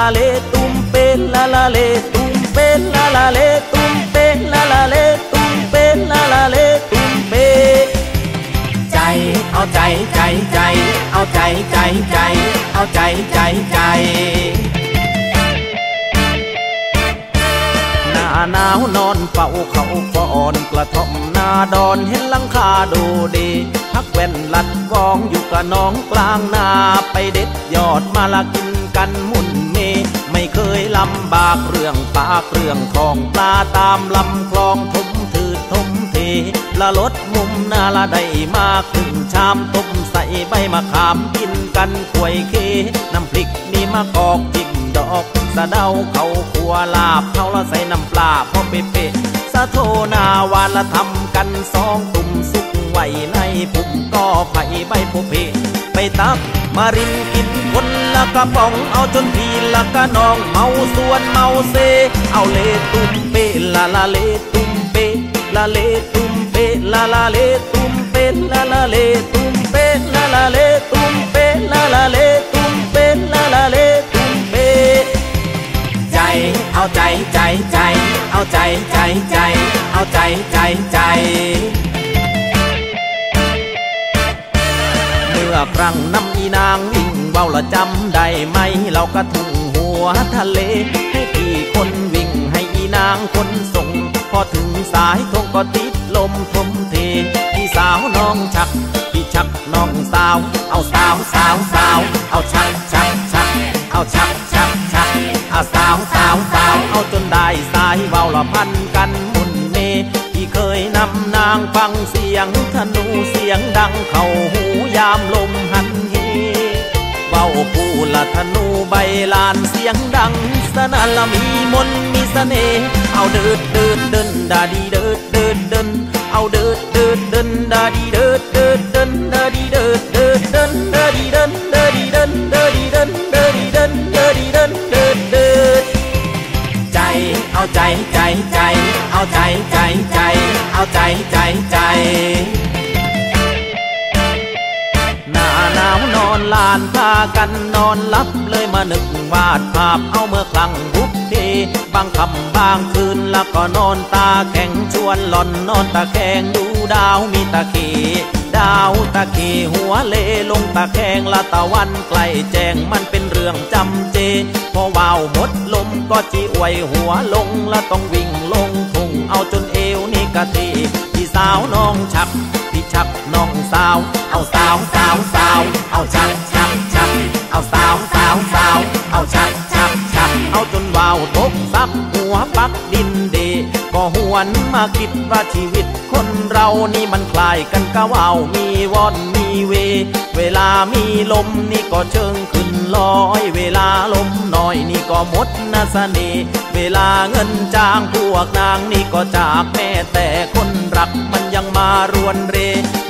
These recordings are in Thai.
la le tumpe la la le tumpe la la le tumpe la la le tumpe la la le tumpe ใจเอาใจใจใจเอาใจใจใจเอาใจใจใจหน้าหนาวนอนเฝ้าเขาฟอนกระท่อมหน้าดอนเห็นหลังคาดูดีพักแว่นลัดวองอยู่กับน้องกลางนาไปเด็ดยอดมาละกินกันมุน ไม่เคยลำบากเรื่องปากเรื่องทองปลาตามลำคลองทมถือทมเทละลดมุมนาละได้มาครึ่งชามต้มใส่ใบมะขามกินกันควยเคน้ำพริกนี่มะกอกจิ้มดอก สะเดาเขาขัวลาบเขาละใส่น้ำปลาพอเป๊ะสะโทนาวานละทำกันสองตุ่มสุกไว้ในปุ่มก็ไผ่ใบโพเพไปตักมารินกินคน ละกระป๋องเอาจนพีละกะนองเมาส่วนเมาเซ เอาเลตุ้มเปลาลาเลตุ้มเปลาเลตุ้มเปลาลาเลตุ้มเปลาลาเลตุ้มเปลาลาเลตุ้มเปลาลาเลตุ้มเปลาลาเลตุ้มเปใจเอาใจใจใจ เอาใจใจใจ เอาใจใจใจเมื่อครั้งน้ำอีนางวิ่ง เบาละจำได้ไหมเราก็ทุ่งหัวทะเล ให้พี่คนวิ่งให้อีนางคนส่ง พอถึงสายทงก็ติดลมทมเทพี่สาวน้องชัก พี่ชักน้องสาว เอาสาวสาวสาวเอาชักชักชักเอาชักชักชักเอาสาวสาวสาวเอาจนได้สายเบาละพันกันมุนเมพี่เคยนำนางฟังเสียงธนูเสียงดังเข้าหู ละธนูใบลานเสียงดัง สนั่นละมีมนมีเสน่ห์เอาเดิดเดิดเดินดาดีเดิดเดิดเดินเอาเดิดเดิดเดินดาดีเดิดเดิดเดินดาดีเดิดเดิดเดินดาดีเดินดาดีเดินดาดีเดินดาดีเดินดาดีเดินเดิดเดิดใจเอาใจใจใจ เอาใจใจใจ เอาใจใจใจ กันนอนลับเลยมานึกวาดภาพเอาเมื่อครั้งบุกเดบางคำบางคืนแล้วก็นอนตาแข็งชวนหล่อนนอนตาแข็งดูดาวมีตาเขดาวตาเขหัวเลลงตาแข็งละตะวันใกล้แจ้งมันเป็นเรื่องจำเจ พอว่าวหมดลมก็จีอวยหัวลงละต้องวิ่งลงทุ่งเอาจนเอวนี่กะตีพี่สาวน้องชักพี่ชักน้องสาว เอาสาวสาวสาว คิดว่าชีวิตคนเรานี่มันคล้ายกันกะว่าวมีวอนมีเว เวลามีลมนี่ก็เชิงขึ้นลอย เวลาลมน้อยนี่ก็หมดนาสเน่เวลาเงินจ้างพวกนางนี่ก็จากแม่แต่คนรักมันยังมารวนเร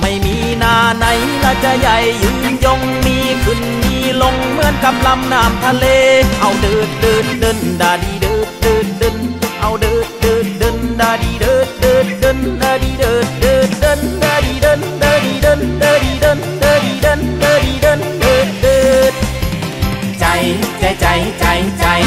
ไม่มีนาไหนละจะใหญ่ยืนยงมีขึ้นมีลงเหมือนกับลำน้ำทะเล เอาเดิดเดินเดินเดินดาดีเดิน ใจใจใจ